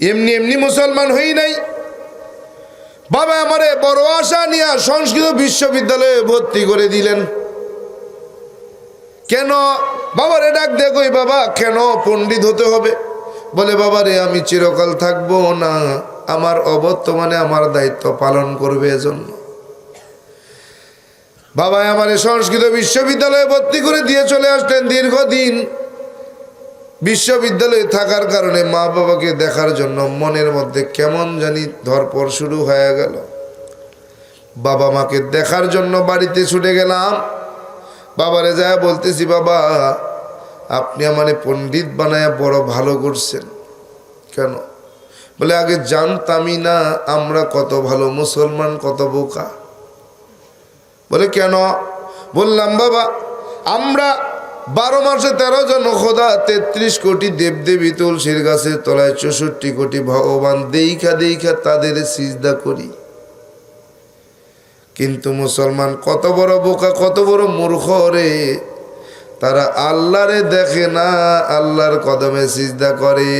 এমনি এমনি মুসলমান হই নাই। বাবা আমারে বড় আশা নিয়ে সংস্কৃত বিশ্ববিদ্যালয়ে ভর্তি করে দিলেন। কেন? বাবার ডাক দেখোই বাবা, কেন পণ্ডিত হতে হবে? বলে, বাবা রে, আমি চিরকাল থাকব না। আমার অবর্তমানে আমার দায়িত্ব পালন করবে এজন্য। বাবা আমার সংস্কৃত বিশ্ববিদ্যালয়ে ভর্তি করে দিয়ে চলে আসলেন দীর্ঘদিন। বিশ্ববিদ্যালয়ে থাকার কারণে মা বাবাকে দেখার জন্য মনের মধ্যে কেমন জানি ধরপর শুরু হয়ে গেল। বাবা মাকে দেখার জন্য বাড়িতে ছুটে গেলাম। বাবারে যায় বলতেছি, বাবা, আপনি আমারে পণ্ডিত বানায় বড় ভালো করছেন। কেন? বলে, আগে জানতামই না আমরা কত ভালো মুসলমান, কত বোকা। বলে, কেন? বললাম, বাবা, আমরা বারো মাসে তেরো জন খোদা তেত্রিশ কোটি দেবদেবী তুলসীর গাছের তলায় চৌষট্টি কোটি ভগবান দেইখা দেইখা তাদের সিজদা করি। কিন্তু মুসলমান কত বড় বোকা, কত বড় মূর্খ রে। তারা আল্লাহরে দেখে না, আল্লাহর কদমে সিজদা করে।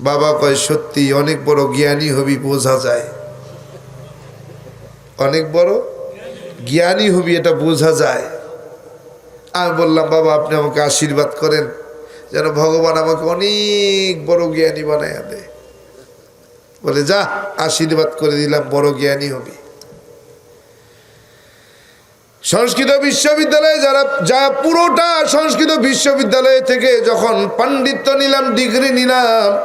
বাবা কয়, সত্যি অনেক বড় জ্ঞানী হবি, বোঝা যায়। অনেক বড়? জ্ঞানী হবি, এটা বোঝা যায়। আমি বললাম, বাবা, আপনি আমাকে আশীর্বাদ করেন, যেন ভগবান আমাকে অনেক বড় জ্ঞানী বানায় দেয়। বলে, যা, আশীর্বাদ করে দিলাম, বড় জ্ঞানী হবি। সংস্কৃত বিশ্ববিদ্যালয়ে যারা, যা পুরোটা সংস্কৃত বিশ্ববিদ্যালয় থেকে যখন পাণ্ডিত্য নিলাম, ডিগ্রি নিলাম,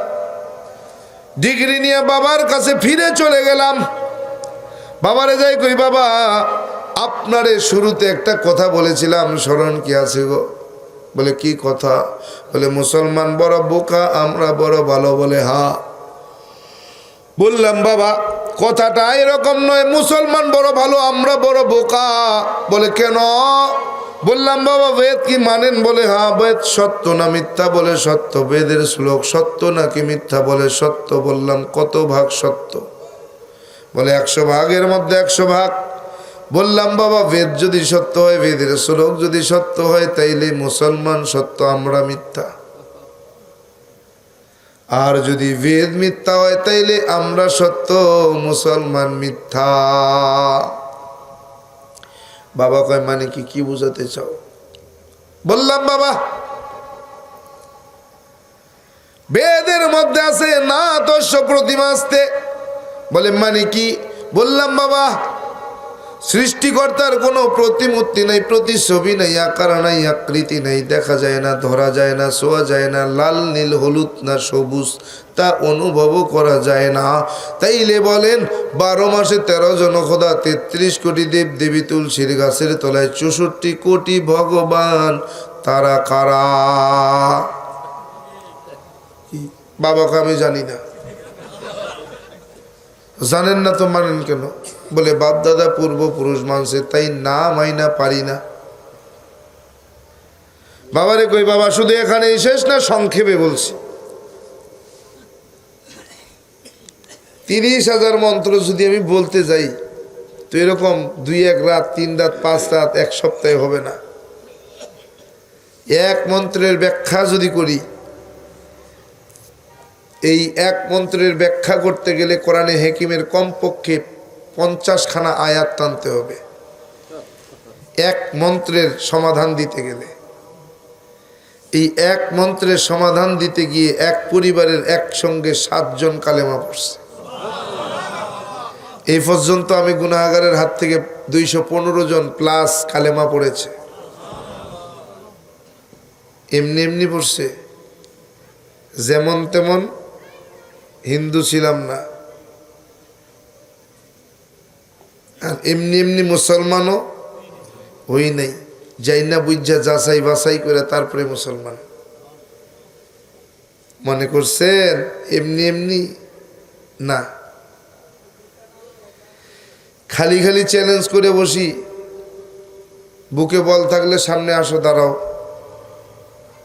ডিগ্রি নিয়ে বাবার কাছে ফিরে চলে গেলাম। বাবারে যাই কই, বাবা আপনারে শুরুতে একটা কথা বলেছিলাম, স্মরণ কি আছে গো? বলে, কি কথা? বলে, মুসলমান বড় বোকা, আমরা বড় ভালো বলে, হা। বললাম, বাবা, কথাটা এরকম নয়, মুসলমান বড় ভালো, আমরা বড় বোকা। বলে, কেন? বললাম, বাবা, বেদ কি মানেন বলে হ্যাঁ বেদ সত্য না মিথ্যা বলে সত্য? বেদের শ্লোক, সত্য নাকি মিথ্যা বলে সত্য? বললাম, কত ভাগ সত্য? বলে, একশো ভাগের মধ্যে একশো ভাগ। বললাম, বাবা, বেদ যদি সত্য হয়, বেদের শ্লোক যদি সত্য হয়, তাইলে মুসলমান সত্য, আমরা মিথ্যা। আর যদি বেদ মিথ্যা হয়, তাইলে আমরা সত্য, মুসলমান মিথ্যা। বাবা কয় মানে কি কি বুঝাতে চাও? বললাম, বাবা, বেদের মধ্যে আছে না দস্য প্রতিমা আসতে বলে মানে কি? বললাম, বাবা সৃষ্টিকর্তার কোনো প্রতিমূর্তি নাই প্রতিছবি নাই, আকার নাই, আকৃতি নাই, দেখা যায় না, ধরা যায় না, শোয়া যায় না, লাল, নীল, হলুদ না সবুজ, তা অনুভবও করা যায় না। তাইলে বলেন, বারো মাসে তেরো জন খোদা, তেত্রিশ কোটি দেব দেবী তুলসীর গাছের তলায় চৌষট্টি কোটি ভগবান, তারা কারা? বাবাকে আমি জানি না। জানেন না তো মানেন কেন? বলে বাপ দাদা পূর্বপুরুষ মানছে, তাই না মাইনা পারি না। বাবারে কই, বাবা, শুধু এখানে শেষ না সংক্ষেপে বলছি। তিরিশ হাজার মন্ত্র যদি আমি বলতে যাই, তো এরকম দুই এক রাত, তিন রাত, পাঁচ রাত, এক সপ্তাহে হবে না। এক মন্ত্রের ব্যাখ্যা যদি করি, এই এক মন্ত্রের ব্যাখ্যা করতে গেলে কোরআনে হেকিমের কমপক্ষে পঞ্চাশখানা আয়াত টানতে হবে। এক মন্ত্রের সমাধান দিতে গেলে। এই এক মন্ত্রের সমাধান দিতে গিয়ে এক পরিবারের একসঙ্গে সাতজন কালেমা পড়ছে। এই পর্যন্ত আমি গুনাগারের হাত থেকে দুইশো পনেরো জন প্লাস কালেমা পড়েছে। এমনি এমনি পড়ছে। যেমন তেমন হিন্দু ছিলাম না। এমনি এমনি মুসলমানও হই নাই। যাই না বুঝা যাচাই বাছাই করে তারপরে মুসলমান। মনে করছেন? এমনি এমনি? না। খালি খালি চ্যালেঞ্জ করে বসি। বুকে বল থাকলে সামনে আসো, দাঁড়াও।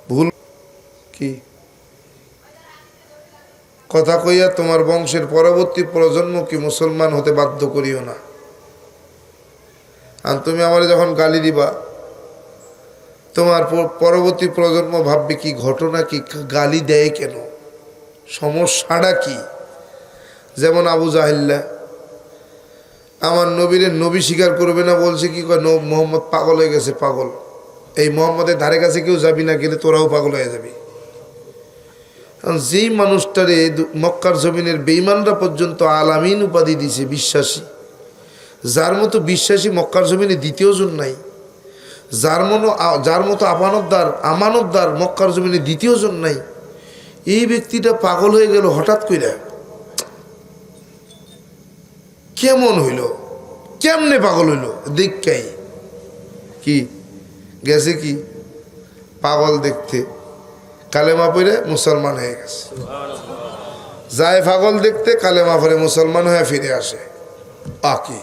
ভুল কি? কথা কইয়া তোমার বংশের পরবর্তী প্রজন্মকে মুসলমান হতে বাধ্য করিও না। আর তুমি আমার যখন গালি দিবা, তোমার পরবর্তী প্রজন্ম ভাববে কি ঘটনা কি গালি দেয় কেন? সমস্যাটা কি? যেমন আবু জাহিল্লা, আমার নবীরে নবী স্বীকার করবে না, বলছে কি, কয় মোহাম্মদ পাগল হয়ে গেছে, পাগল। এই মোহাম্মদের ধারে কাছে কেউ যাবি না, গেলে তোরাও পাগল হয়ে যাবি। কারণ যেই মানুষটারে মক্কার জমিনের বেইমানরা পর্যন্ত আলামিন উপাধি দিছে, বিশ্বাসী। যার মতো বিশ্বাসী মক্কার জমিনে দ্বিতীয় জন নাই। যার মনো যার মতো আমানতদার আমানতদার মক্কার জমিনে দ্বিতীয় জন নাই। এই ব্যক্তিটা পাগল হয়ে গেল হঠাৎ কইরা। কেমন হইল? কেমনে পাগল হইল? দেখাই কি? গেছে কি? পাগল দেখতে। কালেমা পড়ে মুসলমান হয়ে গেছে। যায় পাগল দেখতে, কালেমা পরে মুসলমান হয়ে ফিরে আসে। আকি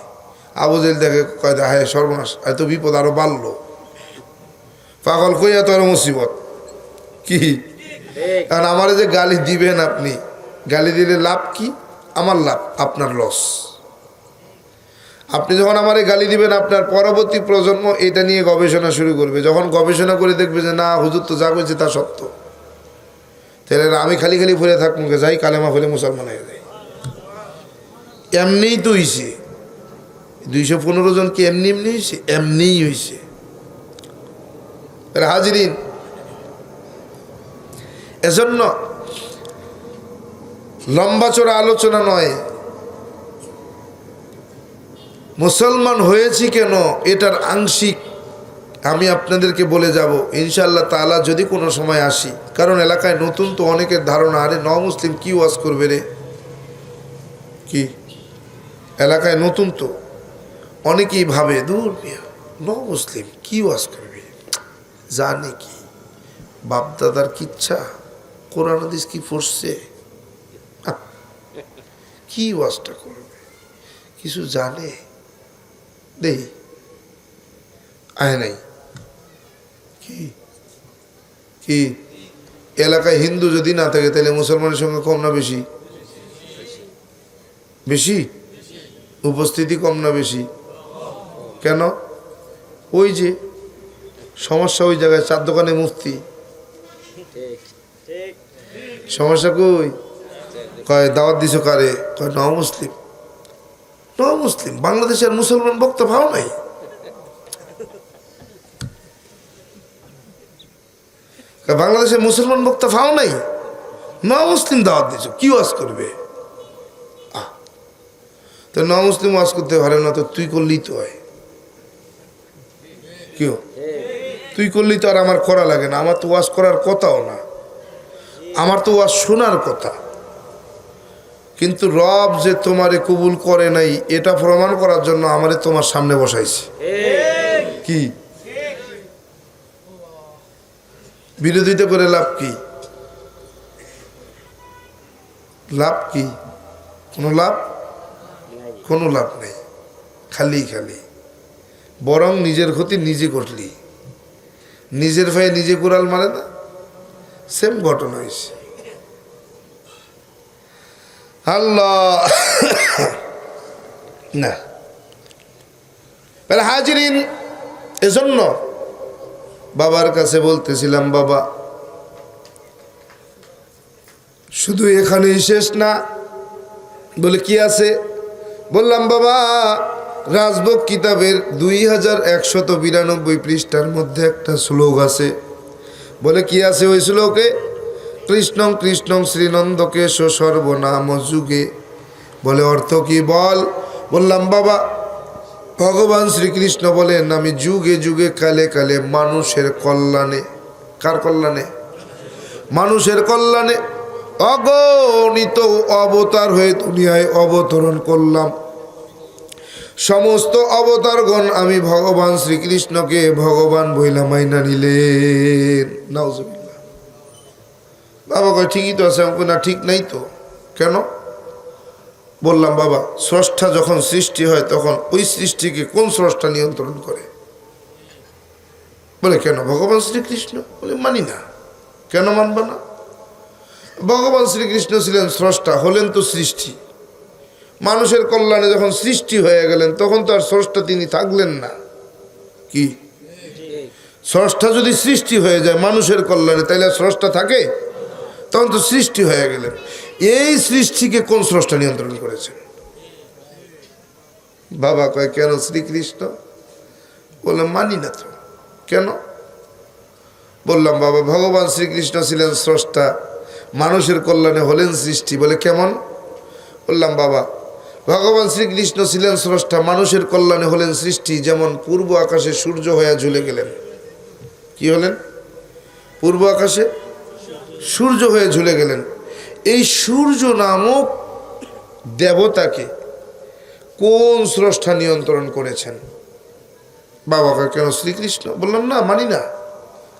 আবু জেল দেখে কয় হ্যাঁ সর্বনাশ, এত বিপদ আরও বাড়লো। পাগল কইয়া তো আরও মুসিবত। কি? কারণ আমার যে গালি দিবেন আপনি, গালি দিলে লাভ কি? আমার লাভ, আপনার লস আপনি যখন আমারে গালি দিবেন, আপনার পরবর্তী প্রজন্ম এটা নিয়ে গবেষণা শুরু করবে। যখন গবেষণা করে দেখবে যে, না, হুজুর তো যা করেছে তা সত্য। তাহলে আমি খালি খালি ফুলে থাক মুখে, যাই কালেমা ফুলে মুসলমান হয়ে যাই এমনিই তো হইছে। দুইশো পনেরো জন কি এমনি এমনি হয়েছে এমনিই হয়েছে হাজিরিন। এজন্য লম্বা চড়া আলোচনা নয়। মুসলমান হয়েছি কেন? এটার আংশিক আমি আপনাদেরকে বলে যাব। ইনশাল্লাহ তালা যদি কোনো সময় আসি, কারণ এলাকায় নতুন তো অনেকের ধারণা, আরে ন মুসলিম কি ওয়াজ করবে রে? কি? এলাকায় নতুন তো। অনেকেই ভাবে, দূর ন মুসলিম, কি ওয়াজ করবে? জানে কি বাপ বাপদাদার কিচ্ছা কোরআন, হাদিস কি পড়ছে কি ওয়াজটা করবে? কিছু জানে? দেই। আয় নাই। কি? কি? এলাকায় হিন্দু যদি না থাকে, তাহলে মুসলমানের সঙ্গে কম না বেশি? বেশি? উপস্থিতি কম না বেশি? কেন? ওই যে সমস্যা ওই জায়গায়, চার দোকানে মুফতি। সমস্যা কই? কয়, দাওয়াত দিছো কারে? কয় ন মুসলিম। ন মুসলিম, বাংলাদেশের মুসলমান বক্তা ভাও নাই। বাংলাদেশের মুসলমান বক্তা ভাও নাই? ন মুসলিম দাওয়াত দিছো, কি ওয়াজ করবে? তো ন মুসলিম ওয়াজ করতে পারে না, তো তুই করলেই তো হয়। কেউ? তুই করলি তো আর আমার করা লাগে না, আমার তো ওয়াজ করার কথাও না। আমার তো ওয়াজ শোনার কথা। কিন্তু রব যে তোমারে কবুল করে নাই, এটা প্রমাণ করার জন্য আমারে তোমার সামনে বসাইছে। কি? বিরোধিতা করে লাভ কি? লাভ কি? কোনো লাভ? কোনো লাভ নেই। খালি খালি। বরং নিজের ক্ষতি নিজে করলি। নিজের ভাই নিজে কোরাল মারে না। সেম ঘটনা হয়েছে। আল্লাহ। না। হাজিরিন, এজন্য বাবার কাছে বলতেছিলাম, বাবা, শুধু এখানেই শেষ না। বলে, কি আছে? বললাম, বাবা রাজভোগ কিতাবের দুই হাজার একশত বিরানব্বই পৃষ্ঠার মধ্যে একটা শ্লোক আছে। বলে কি আছে ওই শ্লোকে? কৃষ্ণং কৃষ্ণং শ্রীনন্দকে সর্বনাম যুগে। বলে অর্থ কি? বল। বললাম, বাবা, ভগবান শ্রীকৃষ্ণ বলেন, আমি যুগে যুগে কালে কালে মানুষের কল্যাণে। কার কল্যাণে? মানুষের কল্যাণে। অগণিত অবতার হয়ে দুনিয়ায় অবতরণ করলাম। সমস্ত অবতারগণ আমি ভগবান শ্রীকৃষ্ণকে ভগবান বইলা মাইনা নিলেন বাবা কয়, ঠিকই তো আছে। আমাকে না, ঠিক নাই তো। কেন? বললাম, বাবা, স্রষ্টা যখন সৃষ্টি হয়, তখন ওই সৃষ্টিকে কোন স্রষ্টা নিয়ন্ত্রণ করে? বলে, কেন, ভগবান শ্রীকৃষ্ণ? বলে, মানি না। কেন মানবা না? ভগবান শ্রীকৃষ্ণ ছিলেন স্রষ্টা, হলেন তো সৃষ্টি। মানুষের কল্যাণে যখন সৃষ্টি হয়ে গেলেন, তখন তো আর স্রষ্টা তিনি থাকলেন না। কি? স্রষ্টা যদি সৃষ্টি হয়ে যায় মানুষের কল্যাণে, তাইলে আর স্রষ্টা থাকে? তখন তো সৃষ্টি হয়ে গেলেন। এই সৃষ্টিকে কোন স্রষ্টা নিয়ন্ত্রণ করেছেন বাবা কয়, কেন শ্রীকৃষ্ণ? বললাম, মানি না তো। কেন? বললাম, বাবা, ভগবান শ্রীকৃষ্ণ ছিলেন স্রষ্টা। মানুষের কল্যাণে হলেন সৃষ্টি। বলে, কেমন? বললাম, বাবা ভগবান শ্রীকৃষ্ণ ছিলেন স্রষ্টা, মানুষের কল্যাণে হলেন সৃষ্টি, যেমন পূর্ব আকাশে সূর্য হয়ে ঝুলে গেলেন। কি হলেন? পূর্ব আকাশে সূর্য হয়ে ঝুলে গেলেন। এই সূর্য নামক দেবতাকে কোন স্রষ্টা নিয়ন্ত্রণ করেছেন? বাবাকে কেন শ্রীকৃষ্ণ? বললাম, না, মানি না।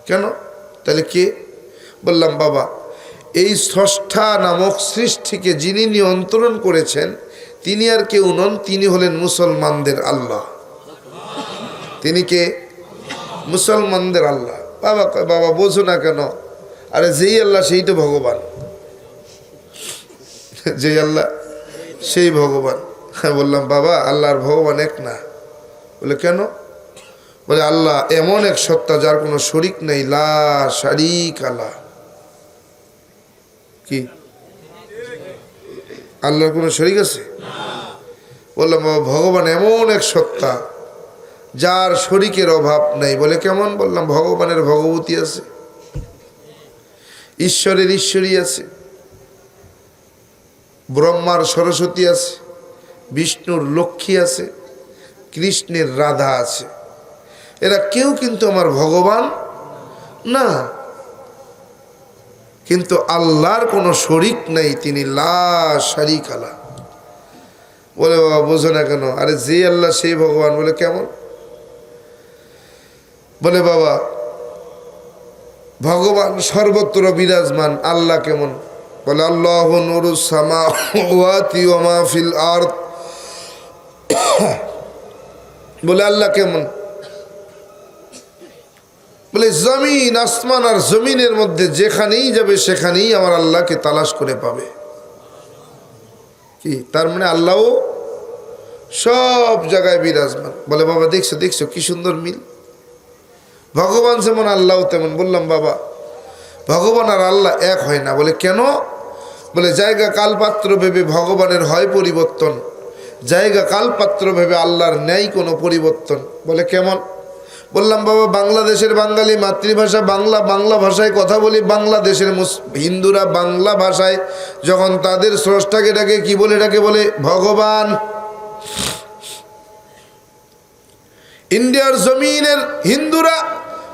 কেন? তাহলে কে? বললাম, বাবা, এই স্রষ্টা নামক সৃষ্টিকে যিনি নিয়ন্ত্রণ করেছেন তিনি আর কেউ নন, তিনি হলেন মুসলমানদের আল্লাহ। তিনি কে? মুসলমানদের আল্লাহ। বাবা বাবা বোঝো না কেন? আরে যেই আল্লাহ সেই তো ভগবান। যেই আল্লাহ সেই ভগবান। হ্যাঁ বললাম, বাবা, আল্লাহর ভগবান এক না। বলে, কেন? বলে, আল্লাহ এমন এক সত্তা যার কোনো শরিক নেই। লা শারিক আল্লাহ কি? আল্লাহর কোনো শরিক আছে? বললাম ভগবান, এমন এক সত্তা যার শরিকের অভাব নেই। বলে কেমন বললাম, ভগবানের ভগবতী আছে, ঈশ্বরের ঈশ্বরী আছে, ব্রহ্মার সরস্বতী আছে, বিষ্ণুর লক্ষ্মী আছে, কৃষ্ণের রাধা আছে। এরা কেউ কিন্তু আমার ভগবান না। কিন্তু আল্লাহর কোনো শরিক নাই, তিনি লা শারিক আলা। বলে, বাবা, বোঝো না কেন? আরে যে আল্লাহ, সেই ভগবান বলে, কেমন? বলে, বাবা, ভগবান সর্বত্র বিরাজমান, আল্লাহ কেমন? বলে, আল্লাহ নুরুসামা ওয়াতি ফিল আর্থ বলে, আল্লাহ কেমন? বলে, জমিন, আসমান আর জমিনের মধ্যে যেখানেই যাবে, সেখানেই আমার আল্লাহকে তালাশ করে পাবে। কি? তার মানে আল্লাহও সব জায়গায় বিরাজমান। বলে, বাবা, দেখছ দেখছ, কি সুন্দর মিল। ভগবান যেমন আল্লাহ তেমন। বললাম, বাবা, ভগবান আর আল্লাহ এক হয় না। বলে, কেন? বলে, জায়গা কালপাত্র ভেবে ভগবানের হয় পরিবর্তন। জায়গা কালপাত্র ভেবে আল্লাহর ন্যায় কোনো পরিবর্তন। বলে, কেমন? বললাম, বাবা, বাংলাদেশের বাঙালি মাতৃভাষা, বাংলা বাংলা ভাষায় কথা বলি, বাংলাদেশের হিন্দুরা বাংলা ভাষায় যখন তাদের স্রষ্টাকে ডাকে, কি বলে, ডাকে বলে, ভগবান। ইন্ডিয়ার জমিনের হিন্দুরা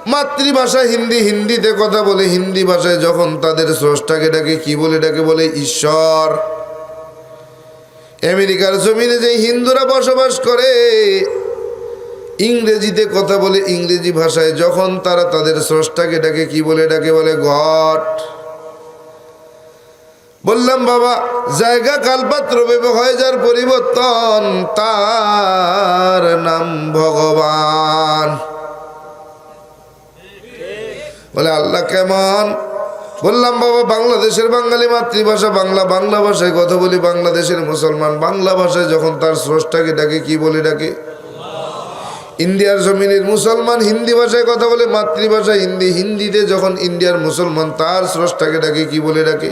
মাতৃভাষা হিন্দি, হিন্দিতে কথা বলে, হিন্দি ভাষায় যখন তাদের স্রষ্টাকে ডাকে, কি বলে, ডাকে বলে, ঈশ্বর। আমেরিকার জমিনে যে হিন্দুরা বসবাস করে ইংরেজিতে কথা বলে ইংরেজি ভাষায়, যখন তারা তাদের স্রষ্টাকে ডাকে, কি বলে? ডাকে বলে ঘট বললাম, বাবা, জায়গা কালপাত্র হয়ে যার পরিবর্তন, তার নাম ভগবান। বলে, আল্লাহ কেমন? বললাম, বাবা, বাংলাদেশের বাঙালি মাতৃভাষা, বাংলা বাংলা ভাষায় কথা বলি, বাংলাদেশের মুসলমান বাংলা ভাষায় যখন তার স্রষ্টাকে ডাকে, কি বলে ডাকে? ইন্ডিয়ার জমিনের মুসলমান হিন্দি ভাষায় কথা বলে, মাতৃভাষা হিন্দি। হিন্দিতে যখন ইন্ডিয়ার মুসলমান, তার স্রষ্টাকে ডাকে, কি বলে ডাকে?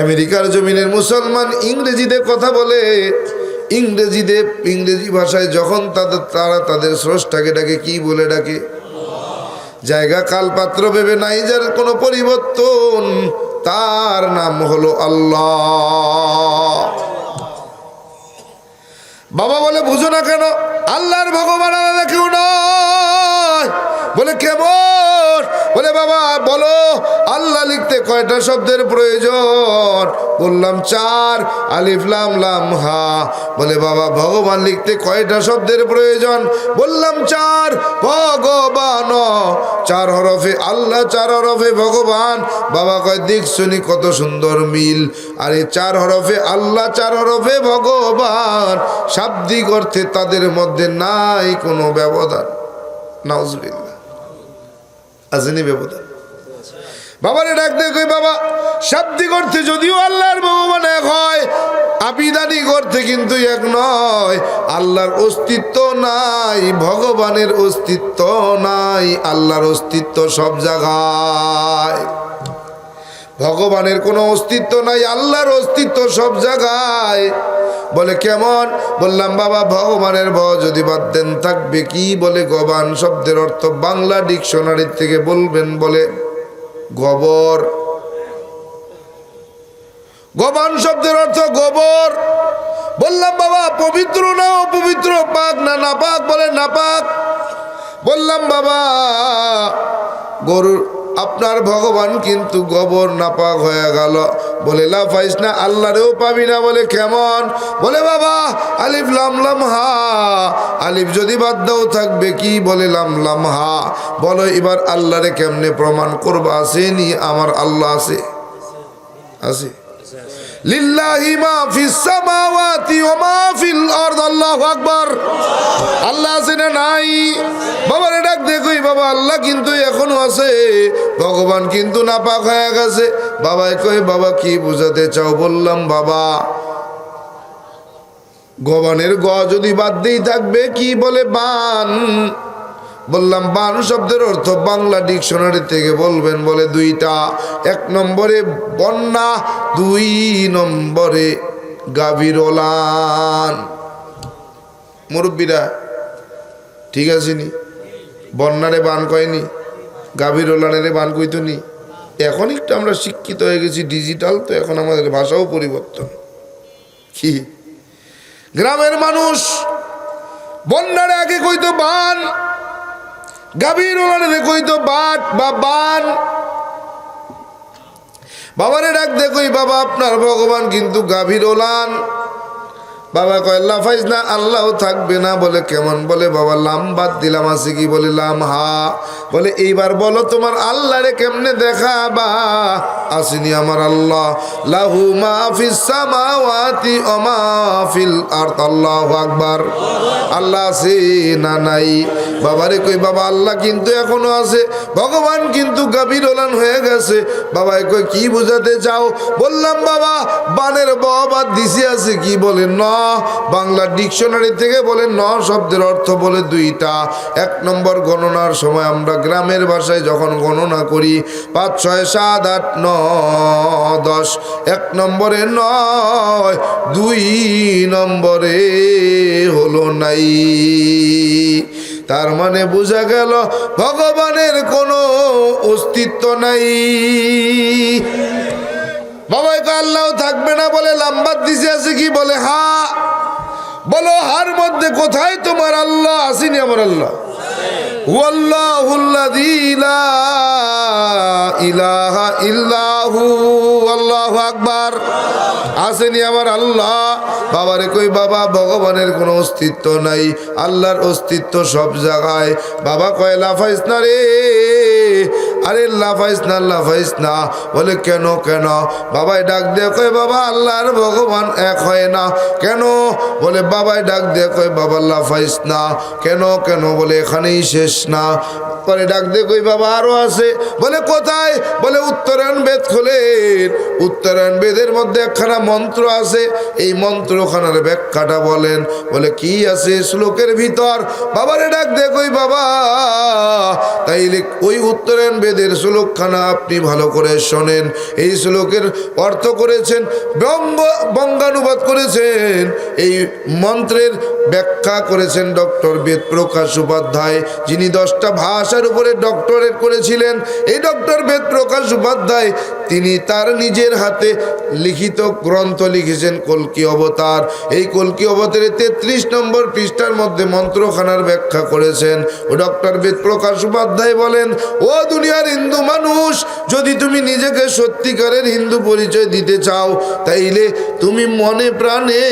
আমেরিকার জমিনের মুসলমান ইংরেজিতে কথা বলে। ইংরেজিতে, ইংরেজি ভাষায় যখন তাদের তারা তাদের স্রষ্টাকে ডাকে, কি বলে ডাকে? জায়গা কালপাত্র ভেবে নাই যার কোনো পরিবর্তন, তার নাম হলো আল্লাহ। বাবা বলে, বুঝো না কেন? আল্লাহর ভগবান আলাদা কেউ নয়। বলে কেমন বলে, বাবা, বলো, আল্লাহ লিখতে কয়টা শব্দের প্রয়োজন? বললাম, চার। আলিফ, লাম হা। বলে, বাবা, ভগবান লিখতে কয়টা শব্দের প্রয়োজন? বললাম, চার। ভগবান, চার হরফে আল্লাহ, চার হরফে ভগবান। বাবা কয়, দেখ শুনি কত সুন্দর মিল। আর এই চার হরফে আল্লাহ, চার হরফে ভগবান। শাব্দিক অর্থে তাদের মধ্যে নাই কোনো ব্যবধান। নাউজবিল্লা আসেনি ব্যবধান। বাবারে ডাক কই, বাবা শাব্দিক অর্থে যদিও আল্লাহর ভগবান এক হয় দাবিদানি করতে কিন্তু এক নয়। আল্লাহর অস্তিত্ব নাই, ভগবানের অস্তিত্ব নাই, আল্লাহর অস্তিত্ব সব জায়গায়। ভগবানের কোনো অস্তিত্ব নাই, আল্লাহর অস্তিত্ব সব জায়গায়। বলে, কেমন? বললাম, বাবা, ভগবানের ভ যদি বাদ দেন, থাকবে কি? বলে, গবান শব্দের অর্থ বাংলা ডিকশনারির থেকে বলবেন বলে, গবর। গবান শব্দের অর্থ গোবর। বললাম, বাবা, পবিত্র না অপবিত্র? পাক না নাপাক? বলে, নাপাক। বললাম, বাবা, গরুর, আপনার ভগবান কিন্তু গোবর নাপাক হয়ে গেল। বলে লাফাইস না আল্লাহরেও পাবি না। বলে, কেমন? বলে, বাবা, আলিফ লামলাম লাম, হা। আলিফ যদি বাদ দাও, থাকবে কি? বলে লামলাম লাম, হা। বলো, এবার আল্লাহরে কেমনে প্রমাণ করবা? আসেনি, আমার আল্লাহ আছে। আছে লিল্লাহি মা ফিস সামাওয়াতি ওয়া মা ফিল আরদ, আল্লাহু আছে না নাই? বাবার ডাক দেখই বাবা, আল্লাহ কিন্তু এখনও আছে। ভগবান কিন্তু নাপাক হয়ে গেছে। বাবাই কই বাবা, কি বুঝাতে চাও? বললাম, বাবা, গবানের গ যদি বাদ দিয়ে থাকবে, কি বলে বান? বললাম বান শব্দের অর্থ বাংলা ডিকশনারি থেকে বলবেন বলে দুইটা। এক নম্বরে বন্যা, দুই নম্বরে গাভীরলান মুরব্বীরা, ঠিক আছে নি? বন্যারে বান কয়নি? গাভীর ওলানের বান কইতো নি? এখন একটু আমরা শিক্ষিত হয়ে গেছি, ডিজিটাল তো এখন আমাদের ভাষাও পরিবর্তন। কি গ্রামের মানুষ, বন্যারে আগে কইতো বান গাভীর ওলানে তো বাট বা বান বাবারে ডাক দেখই, বাবা, আপনার ভগবান কিন্তু গাভীর ওলান বাবা কয় লাফাইজ না আল্লাহ থাকবে না বলে কেমন বলে? বাবা লাম বাদ দিলাম আছে কি বলে? লাম হা। বলে, এইবার বলো তোমার আল্লাহ রে কেমনে দেখা দেখাবা? আসিনি আমার আল্লাহ। লাহু মা ফিস সামাওয়াতি ওয়া মা ফিল আরদ। আকবার। আল্লাহ আছে না নাই? বাবারে কই বাবা আল্লাহ কিন্তু এখনও আছে। ভগবান কিন্তু গাভীর ওলান হয়ে গেছে। বাবাই কই কি বুঝাতে চাও? বললাম, বাবা, বানের বাবা দিছি আছে কি বলে? ন। বাংলা ডিকশনারি থেকে বলে ন শব্দের অর্থ বলে দুইটা। এক নম্বর গণনার সময় আমরা গ্রামের ভাষায় যখন গণনা করি, পাঁচ, ছয়, সাত, আট, ন, দশ। এক নম্বরে নয়, দুই নম্বরে হলো নাই। তার মানে বোঝা গেল ভগবানের কোনো অস্তিত্ব নাই। বাবাই তো আল্লাহ থাকবে না বলে লাম্বার দিছে, আছে কি বলে? হা। বলো, হার মধ্যে কোথায় তোমার আল্লাহ? আসিনি আমার আল্লাহ আকবার। আসেনি আমার আল্লাহ। বাবারে কই, বাবা, ভগবানের কোনো অস্তিত্ব নাই। আল্লাহর অস্তিত্ব সব জায়গায়। বাবা কয়, লাফাইস না রে। আরে লাফাইস না লাফাইস না। বলে, কেন কেন? বাবাই ডাক দিয়ে কয়, বাবা, আল্লাহর ভগবান এক হয় না। কেন? বলে, বাবাই ডাক দিয়ে কয়, বাবা, লাফাইস না। কেন কেন? বলে, এখানেই শেষ না। পরে ডাক দিয়ে কই বাবা আরও আছে। বলে, কোথায়? বলে, উত্তরায়ণ বেদ খোলেন। উত্তরায়ণ বেদের মধ্যে একখানা মন্ত্র আছে। এই মন্ত্রখানার ব্যাখ্যাটা বলেন। বলে, কি আছে শ্লোকের ভিতর? বাবারে ডাক দে কই বাবা, তাইলে ওই উত্তরায়ণ বেদের শ্লোকখানা আপনি ভালো করে শোনেন। এই শ্লোকের অর্থ করেছেন বঙ্গ বঙ্গানুবাদ করেছেন। এই মন্ত্রের ব্যাখ্যা করেছেন ডক্টর বেদ প্রকাশ উপাধ্যায়, যিনি দশটা ভাষার উপরে ডক্টরেট করেছিলেন। এই ডক্টর বেদ প্রকাশ উপাধ্যায়, তিনি তার নিজের হাতে লিখিত গ্রন্থ লিখেছেন কলকি অবতার। এই কলকি অবতারে তেত্রিশ নম্বর পৃষ্ঠার মধ্যে মন্ত্রখানার ব্যাখ্যা করেছেন। ও ডক্টর বেদ প্রকাশ উপাধ্যায় বলেন, ও দুনিয়ার হিন্দু মানুষ, যদি তুমি নিজেকে সত্যিকারের হিন্দু পরিচয় দিতে চাও, তাইলে তুমি মনে প্রাণে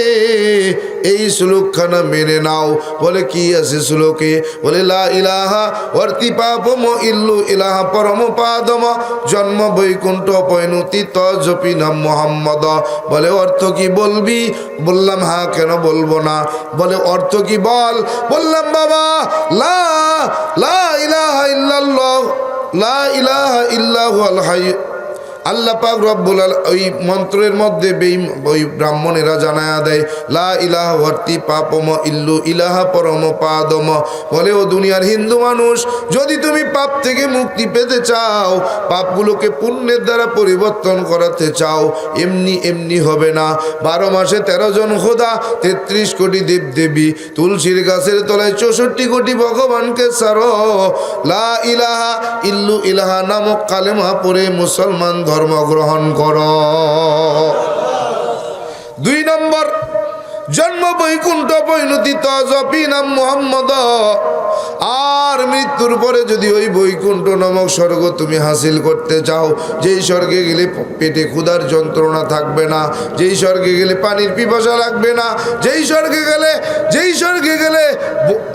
এই শ্লোকখানা মেনে নাও। বলে, কি আছে শ্লোকে? বলে, লা ইলাহা অর্তি পাপম ইল্লু ইলাহা পরম পাদম জন্ম বৈকুণ্ঠ পৈনুতি তজপি নাম মোহাম্মদ। বলে, অর্থ কি বলবি? বললাম হ্যাঁ কেন বলব না? বলে, অর্থ কি বল? বললাম, বাবা, লা লা ইলাহা ইল্লাল্লাহ। লা ইলাহা ইল্লাহু আল হাই আল্লাহ পাক রব্বুল ওই মন্ত্রের মধ্যে বেঈম- ওই ব্রাহ্মণেরা জানায়া দেয়, লা ইলাহ ভর্তি পাপম ইল্লু ইলাহা পরম পাদম। বলে, ও দুনিয়ার হিন্দু মানুষ, যদি তুমি পাপ থেকে মুক্তি পেতে চাও, পাপগুলোকে পুণ্যের দ্বারা পরিবর্তন করাতে চাও, এমনি এমনি হবে না। বারো মাসে তেরো জন খোদা, তেত্রিশ কোটি দেব দেবী তুলসীর গাছের তলায় চৌষট্টি কোটি ভগবানকে সারো লা ইলাহা ইল্লু ইলাহা নামক কালেমা পরে মুসলমান ধর্ম গ্রহণ কর। দুই নম্বর জন্ম বৈকুণ্ঠ পরিণতি তজপি নাম মোহাম্মদ। আর মৃত্যুর পরে যদি ওই বৈকুণ্ঠ নামক স্বর্গ তুমি হাসিল করতে চাও, যেই স্বর্গে গেলে পেটে ক্ষুধার যন্ত্রণা থাকবে না, যেই স্বর্গে গেলে পানির পিপাসা লাগবে না, যেই স্বর্গে গেলে, যেই স্বর্গে গেলে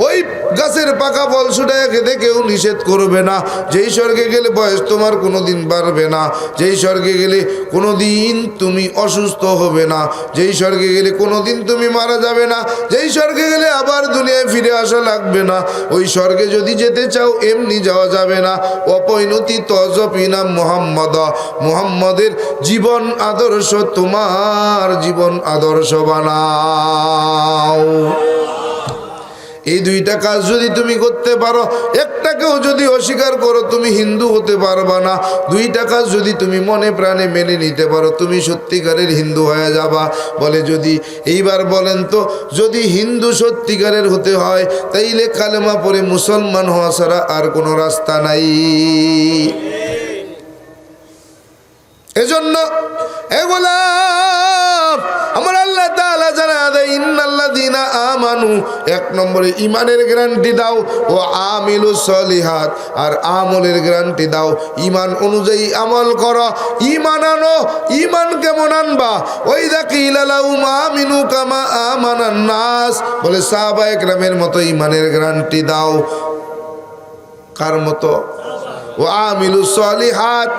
ওই গাছের পাকা ফল ছুটায় খেতে কেউ নিষেধ করবে না, যেই স্বর্গে গেলে বয়স তোমার কোনো দিন বাড়বে না, যেই স্বর্গে গেলে কোনো দিন তুমি অসুস্থ হবে না, যেই স্বর্গে গেলে কোনো দিন তুমি মারা যাবে না, যেই স্বর্গে গেলে আবার দুনিয়ায় ফিরে আসা লাগবে না, ওই স্বর্গে যদি যেতে চাও, এমনি যাওয়া যাবে না। অপৈনতি তজপিনা মোহাম্মদ। মোহাম্মদের জীবন আদর্শ, তোমার জীবন আদর্শ বানাও। এই দুইটা কাজ যদি তুমি করতে পারো একটাকেও যদি অস্বীকার করো, তুমি হিন্দু হতে পারবা না। দুইটা কাজ যদি তুমি মনে প্রাণে মেনে নিতে পারো, তুমি সত্যিকারের হিন্দু হয়ে যাবা। বলে যদি, এইবার বলেন তো, যদি হিন্দু সত্যিকারের হতে হয়, তাইলে কালেমা পরে মুসলমান হওয়া ছাড়া আর কোনো রাস্তা নাই। এজন্য এগুলা আমার আল্লাহ এক নম্বরে ইমানের গ্যারান্টি দাও ও সলিহাত। আর আমলের গ্যারান্টি দাও ইমান অনুযায়ী আমল করো। ইমান ওই দেখি কামা নাস। বলে মতো ইমানের গ্যারান্টি দাও। কার মতো? ও আমিলু সলিহাত,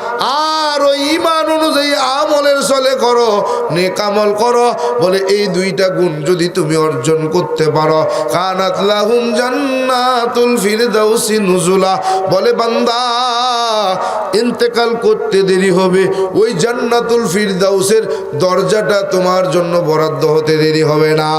আর ওই ইমান অনুযায়ী আমলের চলে করো নেকামল করো। বলে, এই দুইটা গুণ যদি তুমি অর্জন করতে পারো, কানাত লাহুম জান্নাতুল ফিরদাউসি নুজুলা। বলে, বান্দা, ইন্তেকাল করতে দেরি হবে, ওই জান্নাতুল ফিরদাউসের দরজাটা তোমার জন্য বরাদ্দ হতে দেরি হবে না।